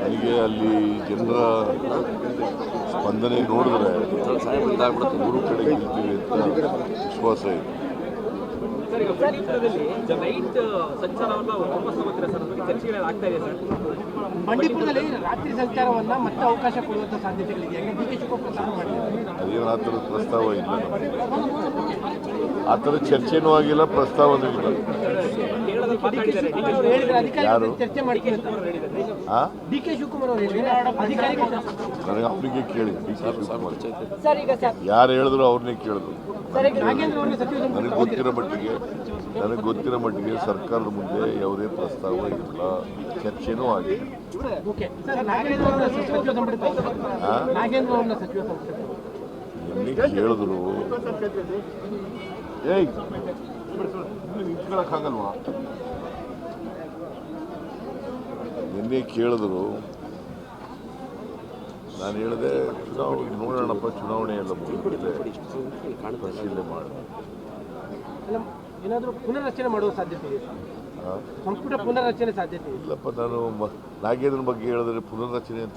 ನನಗೆ ಅಲ್ಲಿ ಜನರ ಸ್ಪಂದನೆ ನೋಡಿದ್ರೆ ಮೂರು ಕಡೆ ಗೆಲ್ತೀವಿ ಅಂತ ವಿಶ್ವಾಸ ಇದೆ. ಬಂಡೀಪುರದಲ್ಲಿ ರಾತ್ರಿ ಸಂಚಾರವನ್ನ ಮತ್ತೆ ಅವಕಾಶ ಕೊಡುವಂತ ಸಾಧ್ಯತೆಗಳಿದೆ. ಅದೇನು ಆ ಥರದ ಪ್ರಸ್ತಾವ ಇಲ್ಲ ಆ ಥರ ಚರ್ಚೆನೂ ಆಗಿಲ್ಲ ಪ್ರಸ್ತಾವನೂ ಇಲ್ಲ. ಯಾರು? ನನಗೆ ಅವರಿಗೆ ಕೇಳಿ ಡಿ ಕೆ ಶಿವಕುಮಾರ್ ಸರ್ ಈಗ ಸರ್. ಯಾರು ಹೇಳಿದ್ರು ಅವ್ರನ್ನೇ ಕೇಳಿದ್ರು. ನನಗೆ ಗೊತ್ತಿರೋ ಮಟ್ಟಿಗೆ ನನಗೆ ಗೊತ್ತಿರೋ ಮಟ್ಟಿಗೆ ಸರ್ಕಾರದ ಮುಂದೆ ಯಾವುದೇ ಪ್ರಸ್ತಾವ ಇಲ್ಲ. ಚರ್ಚೆನೂ ಆಗಿದೆ. ಓಕೆ. ಸರ್ ನಾಗೇಂದ್ರ ಅವರನ್ನ ಸಚಿವ ಸಂಪುಟ ಆ? ನಾಗೇಂದ್ರ ಅವರನ್ನ ಸಚಿವ ಎಲ್ಲಿ ಕೇಳಿದ್ರು? ಏಯ್ ನಿನ್ನೆ ಕೇಳಿದ್ರು. ನಾನು ಹೇಳಿದೆ ಚುನಾವಣೆ ನೋಡೋಣಪ್ಪ ಚುನಾವಣೆ ಎಲ್ಲ ಮುಗಿದ ಪರಿಶೀಲನೆ ಮಾಡಿ ಅಲ್ಲ, ಏನಾದರೂ ಪುನರ್ರಚನೆ ಮಾಡುವ ಸಾಧ್ಯತೆ ಇದೆ? ಸಂಪುಟ ಪುನರ್ರಚನೆ ಸಾಧ್ಯತೆ ಇಲ್ಲಪ್ಪ ನಾನು ನಾಗೇಂದ್ರನ ಬಗ್ಗೆ ಹೇಳಿದ್ರೆ ಪುನರ್ರಚನೆ ಅಂತ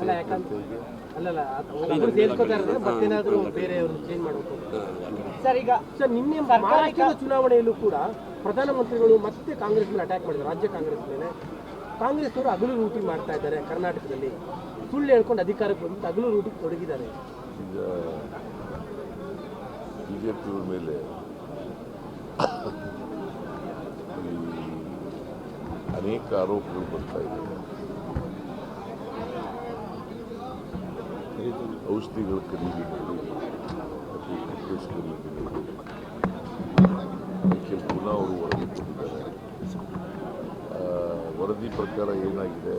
ಸರ್ ಈಗ ಸರ್ ನಿನ್ನೆ ಮಹಾರಾಷ್ಟ್ರದ ಚುನಾವಣೆಯಲ್ಲೂ ಕೂಡ ಪ್ರಧಾನಮಂತ್ರಿಗಳು ಮತ್ತೆ ಕಾಂಗ್ರೆಸ್ ಮೇಲೆ ಅಟ್ಯಾಕ್ ಮಾಡಿದ್ರು ರಾಜ್ಯ ಕಾಂಗ್ರೆಸ್ ಮೇಲೆ. ಕಾಂಗ್ರೆಸ್ ಅವರು ಹಗಲು ರೂಟಿ ಮಾಡ್ತಾ ಇದ್ದಾರೆ ಕರ್ನಾಟಕದಲ್ಲಿ. ಸುಳ್ಳು ಹೇಳ್ಕೊಂಡು ಅಧಿಕಾರಕ್ಕೆ ಬಂದು ಹಗಲು ರೂಟಿಗೆ ತೊಡಗಿದ್ದಾರೆ. ಈಗ ಬಿಜೆಪಿ ಮೇಲೆ ಅನೇಕ ಆರೋಪಗಳು ಬರ್ತಾ ಇದೆ ಔಷಧಿಗಳ ಖರೀದಿ ಪುನಃ ಅವರು ವರದಿ ಕೊಟ್ಟಿದ್ದಾರೆ. ವರದಿ ಪ್ರಕಾರ ಏನಾಗಿದೆ?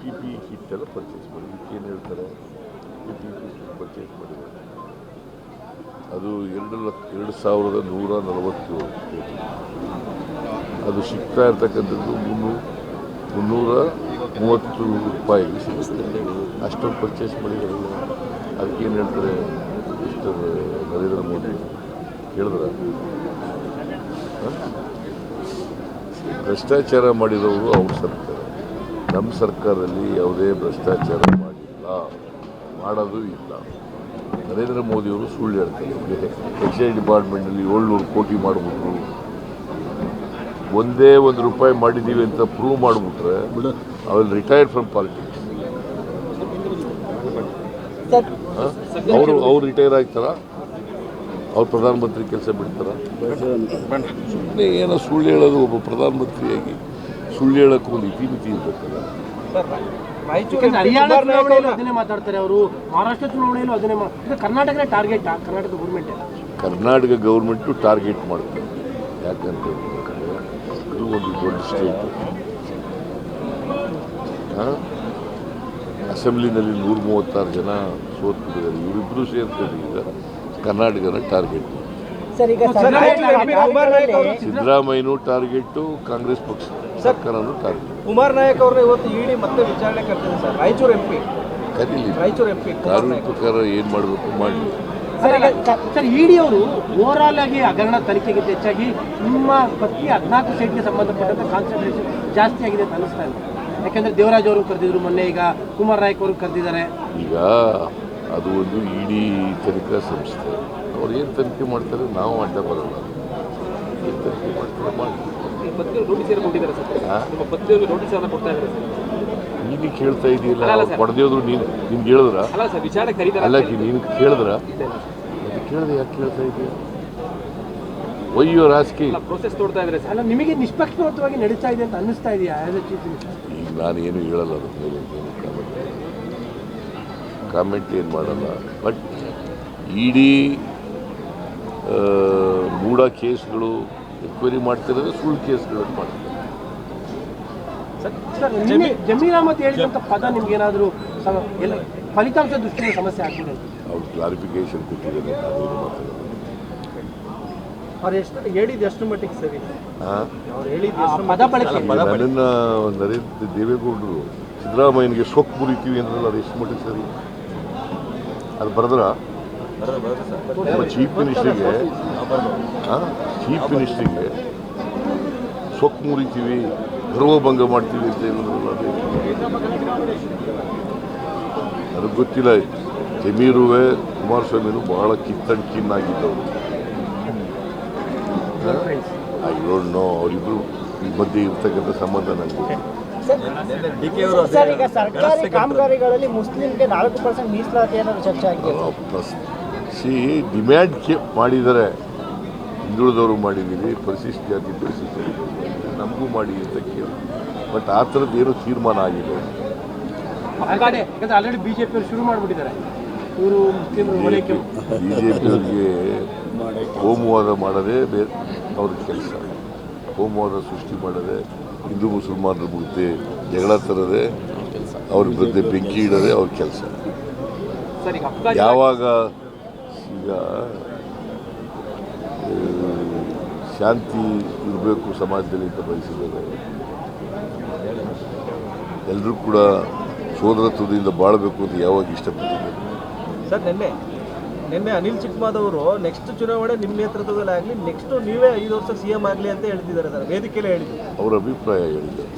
ಪಿ ಪಿ ಕಿಟ್ ಎಲ್ಲ ಪರ್ಚೇಸ್ ಮಾಡಿ. ಏನು ಹೇಳ್ತಾರೆ? ಪಿ ಪಿ ಕಿಟ್ ಪರ್ಚೇಸ್ ಮಾಡಿದ್ದಾರೆ. ಅದು ಎರಡು ಲಕ್ಷ, ಎರಡು ಸಾವಿರದ ನೂರ ನಲವತ್ತೇಳು. ಕೋಟಿ ಅದು ಸಿಗ್ತಾ ಇರ್ತಕ್ಕಂಥದ್ದು ಮುನ್ನೂರು ಮುನ್ನೂರ ಮೂವತ್ತು ರೂಪಾಯಿ ಸಿಗುತ್ತೆ. ಅಷ್ಟೊಂದು ಪರ್ಚೇಸ್ ಮಾಡಿದ್ರಲ್ಲ ಅದಕ್ಕೆ ಏನು ಹೇಳ್ತಾರೆ ಮಿಸ್ಟರ್ ನರೇಂದ್ರ ಮೋದಿ? ಹೇಳಿದ್ರ ಭ್ರಷ್ಟಾಚಾರ ಮಾಡಿದವರು ಅವ್ರ ಸರ್ಕಾರ. ನಮ್ಮ ಸರ್ಕಾರದಲ್ಲಿ ಯಾವುದೇ ಭ್ರಷ್ಟಾಚಾರ ಮಾಡಿಲ್ಲ. ಮಾಡೋದು ಇಲ್ಲ. ನರೇಂದ್ರ ಮೋದಿಯವರು ಸುಳ್ಳು ಹೇಳ್ತಾರೆ. ಎಕ್ಸೈಸ್ ಡಿಪಾರ್ಟ್ಮೆಂಟಲ್ಲಿ ಏಳ್ನೂರು ಕೋಟಿ ಮಾಡಿಬಿಟ್ರು. ಒಂದೇ ಒಂದು ರೂಪಾಯಿ ಮಾಡಿದ್ದೀವಿ ಅಂತ ಪ್ರೂವ್ ಮಾಡಿಬಿಟ್ರೆ ಅವ್ರು ರಿಟೈರ್ಡ್ ಫ್ರಮ್ ಪಾಲಿಟಿಕ್ಸ್ ಅವರು ಅವ್ರು ರಿಟೈರ್ ಆಗ್ತಾರ ಅವ್ರು ಪ್ರಧಾನಮಂತ್ರಿ ಕೆಲಸ ಬಿಡ್ತಾರ? ಸುಮ್ಮನೆ ಏನೋ ಸುಳ್ಳು ಹೇಳೋದು ಒಬ್ಬ ಪ್ರಧಾನಮಂತ್ರಿಯಾಗಿ ಸುಳ್ಳು ಹೇಳೋಕ್ಕೂ ಒಂದು ಇತಿಮಿತಿ ಇರಬೇಕಲ್ಲ. ಯಾಕಂದ್ರೆ ಹರಿಯಾಣ ಚುನಾವಣೆಯಲ್ಲೂ ಅದನ್ನೇ ಮಾತಾಡ್ತಾರೆ ಅವರು. ಮಹಾರಾಷ್ಟ್ರ ಚುನಾವಣೆಯಲ್ಲೂ ಅದನ್ನೇ target Karnataka government Karnataka government target ಮಾಡ್ತಾರೆ. ಯಾಕಂತ ಇದು ಒಂದು ದೊಡ್ಡ ಸ್ಟೇಟ್ ಅಸೆಂಬ್ಲಿನಲ್ಲಿ ನೂರ ಮೂವತ್ತಾರು ಜನ ಸೋತ್ಬಿಟ್ಟಿದ್ದಾರೆ. ಇವರಿಬ್ಬರು ಸೇರ್ಕೊಂಡು ಈಗ. ಕರ್ನಾಟಕನ ಟಾರ್ಗೆಟ್ ಸರ್ ಈಗ ಸಿದ್ದರಾಮಯ್ಯನೂ ಟಾರ್ಗೆಟ್ಟು ಕಾಂಗ್ರೆಸ್ ಪಕ್ಷ ಸರ್ಕಾರನೂ ಟಾರ್ಗೆಟ್ ಕುಮಾರ್ ನಾಯಕ್ ಅವ್ರನ್ನ ಇವತ್ತು ಇಡಿ ಮತ್ತೆ ವಿಚಾರಣೆ ಕರ್ತಾರೆ ಸರ್. ರಾಯಚೂರು ಎಂ ಪಿ ಕರೀಲಿ. ರಾಯಚೂರು ಎಂ ಪಿ ಕಾನೂನು ಪ್ರಕಾರ ಏನು ಮಾಡಬೇಕು? ಮಾಡಿ ಸರ್ ಇಡಿ ಅವರು ಓವರಾಲ್ ಆಗಿ ಹಗರಣ ತನಿಖೆಗಿಂತ ಹೆಚ್ಚಾಗಿ ನಿಮ್ಮ ಪತ್ನಿ ಹದಿನಾಲ್ಕು ಸೀಟ್ಗೆ ಸಂಬಂಧಪಟ್ಟಂತ ಕಾನ್ಸಂಟ್ರೇಷನ್ ಜಾಸ್ತಿ ಆಗಿದೆ ಅಂತ ಅನಿಸ್ತಾ ಇದೆ. ಯಾಕಂದ್ರೆ ದೇವರಾಜ್ ಅವರು ಕರೆದಿದ್ರು ಮೊನ್ನೆ ಈಗ ಕುಮಾರ್ ನಾಯಕ್ ಅವರು ಕರೆದಿದ್ದಾರೆ. ಈಗ ಅದು ಒಂದು ಇಡಿ ತನಿಖಾ ಸಂಸ್ಥೆ. ಅವ್ರು ಏನು ತನಿಖೆ ಮಾಡ್ತಾರೆ ನಾವು ಅಡ್ಡ ಬರಲ್ಲ. ಏನು ತನಿಖೆ ಮಾಡ್ತಾರೆ ಮಾಡಿ. ನೀನು ಕೇಳ್ತಾ ಇದೆಯಲ್ಲ ಅಲ್ಲ, ಅಲ್ಲ ಸರ್. ಪಡೆದೇವ್ರು ನೀನು. ನಿಮ್ಗೆ ಹೇಳಿದ್ರ? ಅಲ್ಲ ಸರ್ ವಿಚಾರಣೆ ಕರೀತಾರೆ ಅಲ್ಲ ಅಂತ ನೀನು ಕೇಳಿದ್ರ? ಕೇಳಿದೆ ಯಾಕೆ ಕೇಳ್ತಾ ಇದೆಯಾ? ಒಯ್ಯೋ ರಾಜಕೀಯ ಪ್ರೋಸೆಸ್ ತೋರ್ತಾ ಇದ್ರೆ ಸರ್. ಅಲ್ಲ ನಿಮಗೆ ನಿಷ್ಪಕ್ಷಪಾತವಾಗಿ ನಡೀತಾ ಇದೆ ಅಂತ ಅನ್ನಿಸ್ತಾ ಇದೆಯಾ ಆಸ್ ಎ ಚೀಫ್ ಈಗ ನಾನು ಏನು ಹೇಳಲ್ಲ ಅದ್ರ ಮೇಲೆ ಕಾಮೆಂಟ್ ಕಾಮೆಂಟ್ ಏನು ಮಾಡಲ್ಲ. ಬಟ್ ಇಡೀ ಮೂಢ ಕೇಸ್ಗಳು ಎಕ್ವೈರಿ ಮಾಡ್ತಿರೋದು ಸುಳ್ಳು ಕೇಸ್ಗಳನ್ನು ಮಾಡ್ತಾರೆ ಜಮೀರ್ ಅಹಮದ್ ಹೇಳಿದಂಥ ಪದ ನಿಮ್ಗೆ ಏನಾದರೂ ಫಲಿತಾಂಶ ದೃಷ್ಟಿಯಿಂದ ಸಮಸ್ಯೆ ಆಗ್ತಿದೆ ಅವ್ರು ಕ್ಲಾರಿಫಿಕೇಶನ್ ಕೊಟ್ಟಿದ್ದಾರೆ ಏನು ಮಾತಾಡೋದು ನನ್ನ ನರೇಂದ್ರ ದೇವೇಗೌಡರು ಸಿದ್ದರಾಮಯ್ಯನಿಗೆ ಸೊಕ್ಕು ಮುರಿತೀವಿ ಅಂದ್ರಲ್ಲ ಅದು ಎಷ್ಟು ಮಟ್ಟಿಗೆ ಸರಿ? ಅದು ಬರೆದ್ರ? ಚೀಫ್ ಮಿನಿಸ್ಟ್ರಿಗೆ ಚೀಫ್ ಮಿನಿಸ್ಟ್ರಿಗೆ ಸೊಕ್ಕು ಮುರಿತೀವಿ ಗರ್ವಭಂಗ ಮಾಡ್ತೀವಿ ಅಂತ ಹೇಳಿದ್ರಲ್ಲ ಅದು ನನಗೆ ಗೊತ್ತಿಲ್ಲ. ಜಮೀರುವೆ ಕುಮಾರಸ್ವಾಮಿನೂ ಬಹಳ ಕಿತ್ತಣ್ ಕಿನ್ನಾಗಿದ್ದವರು ಐ ಡೋಂಟ್ ನೋ ಅವರಿಬ್ಬರು ಈ ಮಧ್ಯೆ ಇರ್ತಕ್ಕಂಥ ಸಂಬಂಧ ನನಗೆ ಗೊತ್ತಿಲ್ಲ. ಡಿ ಕೆ ಅವರು ಸರ್ ಈಗ ಸರ್ಕಾರಿ ಕಾಮಗಾರಿಗಳಲ್ಲಿ ಮುಸ್ಲಿಂಗೆ ನಾಲ್ಕು ಪರ್ಸೆಂಟ್ ಮೀಸಲಾತಿ ಏನಾದ್ರು ಚರ್ಚೆ ಆಗಿದೆ. ಸಿ ಡಿಮ್ಯಾಂಡ್ ಮಾಡಿದರೆ ಮಾಡಿದ್ದಾರೆ ಹಿಂದುಳಿದವರು ಮಾಡಿದ್ದೀವಿ ಪರಿಶಿಷ್ಟ ಜಾತಿ ಪರಿಶಿಷ್ಟ ನಮಗೂ ಮಾಡಿ ಅಂತ ಕೇಳಿ. ಬಟ್ ಆ ಥರದ್ದು ಏನೂ ತೀರ್ಮಾನ ಆಗಿದೆ. ಆಲ್ರೆಡಿ ಬಿಜೆಪಿ ಅವರು ಶುರು ಮಾಡ್ಬಿಟ್ಟಿದ್ದಾರೆ. ಇವರು ಬಿ ಜೆ ಪಿಯವರಿಗೆ ಕೋಮುವಾದ ಮಾಡೋದೇ ಬೇರೆ ಅವ್ರ ಕೆಲಸ. ಹೋಮವಾದ ಸೃಷ್ಟಿ ಮಾಡದೆ ಹಿಂದೂ ಮುಸಲ್ಮಾನರ ಮುಗ್ದೆ ಜಗಳ ತರದೆ ಅವ್ರ ಬಗ್ಗೆ ಬೆಂಕಿ ಇಡೋದೇ ಅವ್ರ ಕೆಲಸ. ಯಾವಾಗ ಈಗ ಶಾಂತಿ ಇರಬೇಕು ಸಮಾಜದಲ್ಲಿ ಅಂತ ಬಯಸಿದ್ದಾರೆ. ಎಲ್ಲರೂ ಕೂಡ ಸೋದರತ್ವದಿಂದ ಬಾಳಬೇಕು ಅಂತ ಯಾವಾಗ ಇಷ್ಟಪಟ್ಟಿದ್ದಾರೆ ಸರ್ ನಿನ್ನೆ ನಿನ್ನೆ ಅನಿಲ್ ಚಿಕ್ಕಮಾದವರು ನೆಕ್ಸ್ಟ್ ಚುನಾವಣೆ ನಿಮ್ಮ ನೇತೃತ್ವದಲ್ಲಿ ಆಗಲಿ ನೆಕ್ಸ್ಟ್ ನೀವೇ ಐದು ವರ್ಷ ಸಿ ಎಂ ಆಗಲಿ ಅಂತ ಹೇಳ್ತಿದ್ದಾರೆ ಸರ್ ವೇದಿಕೆಯಲ್ಲೇ ಹೇಳಿದ್ರು. ಅವರ ಅಭಿಪ್ರಾಯ ಹೇಳಿದ್ದಾರೆ